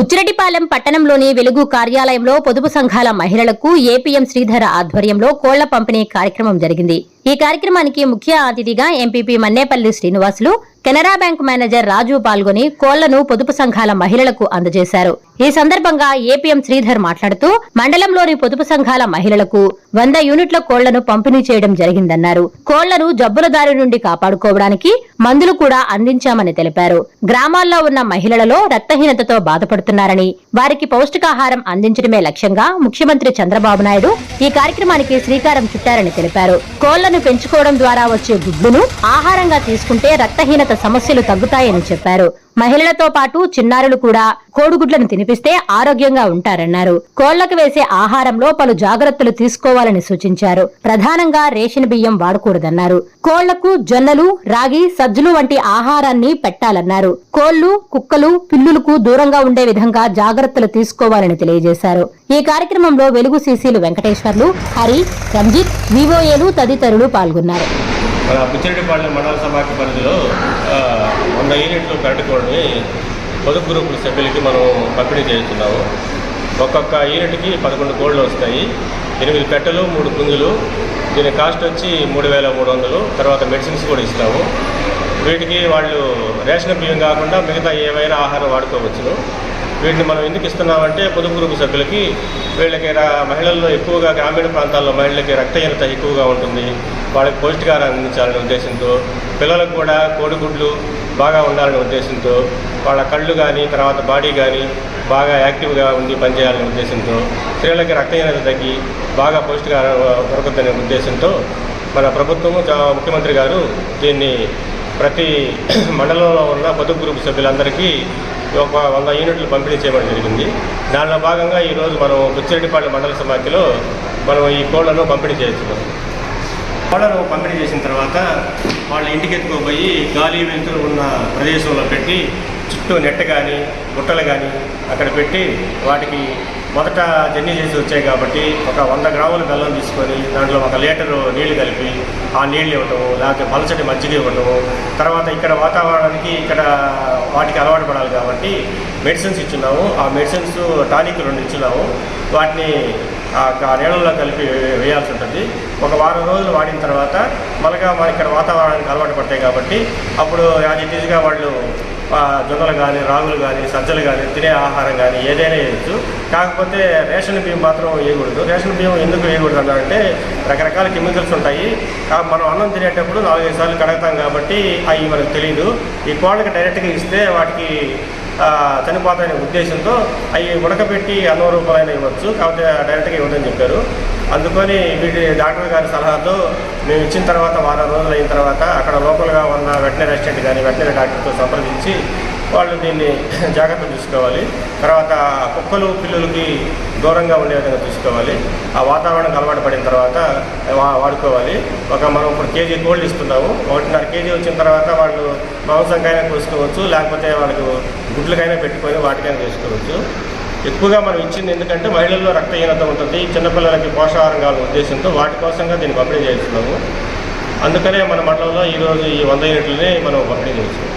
బుచ్చిరెడ్డిపాలెం పట్టణంలోని వెలుగు కార్యాలయంలో పొదుపు సంఘాల మహిళలకు ఏపీఎం శ్రీధర ఆధ్వర్యంలో కోళ్ళ పంపిణీ కార్యక్రమం జరిగింది. ఈ కార్యక్రమానికి ముఖ్య అతిథిగా MPP Mannepalli Srinivasulu Canara bank manager Raju పాల్గొని కోళ్ళను పొదుపు సంఘాల మహిళలకు అందజేశారు. ఈ సందర్భంగా ఏపీఎం శ్రీధర్ మాట్లాడుతూ మండలంలోని పొదుపు సంఘాల మహిళలకు వంద యూనిట్ల కోళ్ళను పంపిణీ చేయడం జరిగిందన్నారు. కోళ్ళను జబ్బుల దారి నుండి కాపాడుకోవడానికి మందులు కూడా అందించామని తెలిపారు. గ్రామాల్లో ఉన్న మహిళలలో రక్తహీనతతో బాధపడుతున్నారని వారికి పౌష్టికాహారం అందించడమే లక్ష్యంగా ముఖ్యమంత్రి చంద్రబాబు నాయుడు ఈ కార్యక్రమానికి శ్రీకారం చుట్టారని తెలిపారు. కోళ్ళను పెంచుకోవడం ద్వారా వచ్చే గుడ్డును ఆహారంగా తీసుకుంటే రక్తహీనత సమస్యలు తగ్గుతాయని చెప్పారు. మహిళలతో పాటు చిన్నారులు కూడా కోడిగుడ్లను తినిపిస్తే ఆరోగ్యంగా ఉంటారన్నారు. కోళ్ళకు వేసే ఆహారంలో పలు జాగ్రత్తలు తీసుకోవాలని సూచించారు. ప్రధానంగా రేషన్ బియ్యం వాడకూడదన్నారు. కోళ్ళకు జొన్నలు రాగి సజ్జలు వంటి ఆహారాన్ని పెట్టాలన్నారు. కోళ్ళు కుక్కలు పిల్లులకు దూరంగా ఉండే విధంగా జాగ్రత్తలు తీసుకోవాలని తెలియజేశారు. ఈ కార్యక్రమంలో వెలుగు సీసీలు వెంకటేశ్వర్లు హరి రంజిత్ వివోఏలు తదితరులు పాల్గొన్నారు. మన బుచ్చిరెడ్డిపాళెం మండల సమాఖ్య పరిధిలో వంద యూనిట్లు పెట్టుకొని పొదుపు గ్రూపుల సభ్యులకి మనం పంపిణీ చేస్తున్నాము. ఒక్కొక్క యూనిట్కి పదకొండు కోళ్ళు వస్తాయి. ఎనిమిది పెట్టెలు మూడు పుంజులు దీని కాస్ట్ వచ్చి మూడు వేల మూడు వందలు. తర్వాత మెడిసిన్స్ కూడా ఇస్తాము. వీటికి వాళ్ళు రేషన్ బియ్యం కాకుండా మిగతా ఏవైనా ఆహారం వాడుకోవచ్చును. వీటిని మనం ఎందుకు ఇస్తున్నామంటే పొదుపు గ్రూపు సభ్యులకి వీళ్ళకి రా- మహిళల్లో ఎక్కువగా గ్రామీణ ప్రాంతాల్లో మహిళలకి రక్తహీనత ఎక్కువగా ఉంటుంది. వాళ్ళకి పౌష్టికాహారం అందించాలనే ఉద్దేశంతో పిల్లలకు కూడా కోడిగుడ్లు బాగా ఉండాలనే ఉద్దేశంతో వాళ్ళ కళ్ళు కానీ తర్వాత బాడీ కానీ బాగా యాక్టివ్గా ఉండి పనిచేయాలనే ఉద్దేశంతో స్త్రీలకి రక్తహీనత తగ్గి బాగా పౌష్టికాహారం దొరకద్దనే ఉద్దేశంతో మన ప్రభుత్వము ముఖ్యమంత్రి గారు దీన్ని ప్రతి మండలంలో ఉన్న పొదుపు గ్రూప్ సభ్యులందరికీ ఒక వంద యూనిట్లు పంపిణీ చేయడం జరిగింది. దానిలో భాగంగా ఈరోజు మనం బుచ్చిరెడ్డిపాళెం మండల సమాఖ్యలో మనం ఈ కోళ్ళను పంపిణీ చేస్తున్నాం. కోళ్ళను పంపిణీ చేసిన తర్వాత వాళ్ళ ఇంటికి ఎత్తుకోపోయి గాలి వెలుతురు ఉన్న ప్రదేశంలో పెట్టి చుట్టూ నెట్ కానీ గుట్టలు కానీ అక్కడ పెట్టి వాటికి మొదట జర్నీ చేసి వచ్చాయి కాబట్టి ఒక వంద గ్రాముల బెల్లం తీసుకొని దాంట్లో ఒక లీటరు నీళ్ళు కలిపి ఆ నీళ్ళు ఇవ్వటము లేకపోతే పలచటి మజ్జిగ ఇవ్వటము. తర్వాత ఇక్కడ వాతావరణానికి ఇక్కడ వాటికి అలవాటు పడాలి కాబట్టి మెడిసిన్స్ ఇచ్చున్నాము. ఆ మెడిసిన్స్ టానిక్ రెండు ఇచ్చున్నాము. వాటిని ఆ నీళ్ళలో కలిపి వేయాల్సి ఉంటుంది. ఒక వారం రోజులు వాడిన తర్వాత మళ్ళీ మన ఇక్కడ వాతావరణానికి అలవాటు పడతాయి కాబట్టి అప్పుడు యాజ్ ఇట్ ఈజ్గా వాళ్ళు జొన్నలు కానీ రాగులు కానీ సజ్జలు కానీ తినే ఆహారం కానీ ఏదైనా వేయచ్చు. కాకపోతే రేషన్ బియ్యం మాత్రం వేయకూడదు. రేషన్ బియ్యం ఎందుకు వేయకూడదు అంటే రకరకాల కెమికల్స్ ఉంటాయి. మనం అన్నం తినేటప్పుడు నాలుగైదు సార్లు కడగతాం కాబట్టి అవి మనకు తెలియదు ఈ కోళ్ళకి డైరెక్ట్గా ఇస్తే వాటికి చనిపోతాయనే ఉద్దేశంతో అవి ఉడకబెట్టి అన్నం రూపాయలు ఇవ్వచ్చు. కాకపోతే డైరెక్ట్గా ఇవ్వదని చెప్పారు. అందుకని వీటి డాక్టర్ గారి సలహాతో మేము ఇచ్చిన తర్వాత వారం రోజులు అయిన తర్వాత అక్కడ లోకల్గా ఉన్న వెటనరీ అసిస్టెంట్ కానీ వెటనరీ డాక్టర్తో సంప్రదించి వాళ్ళు దీన్ని జాగ్రత్త చూసుకోవాలి తర్వాత కుక్కలు పిల్లులకి దూరంగా ఉండే విధంగా చూసుకోవాలి ఆ వాతావరణం అలవాటు పడిన తర్వాత వాడుకోవాలి. ఒక మనం ఇప్పుడు కేజీ గోల్డ్ ఇస్తున్నాము. ఒకటిన్నర కేజీ వచ్చిన తర్వాత వాళ్ళు మాంసంకైనా కోసుకోవచ్చు. లేకపోతే వాళ్ళకు గుడ్లకైనా పెట్టుకొని వాటికైనా చేసుకోవచ్చు. ఎక్కువగా మనం ఇచ్చింది ఎందుకంటే మహిళల్లో రక్తహీనత ఉంటుంది చిన్నపిల్లలకి పోషాహారం కావాలనే ఉద్దేశంతో వాటి కోసంగా దీన్ని పంపిణీ చేస్తున్నాము. అందుకనే మన మండలంలో ఈరోజు ఈ వంద యూనిట్లని మనం పంపిణీ చేస్తున్నాం.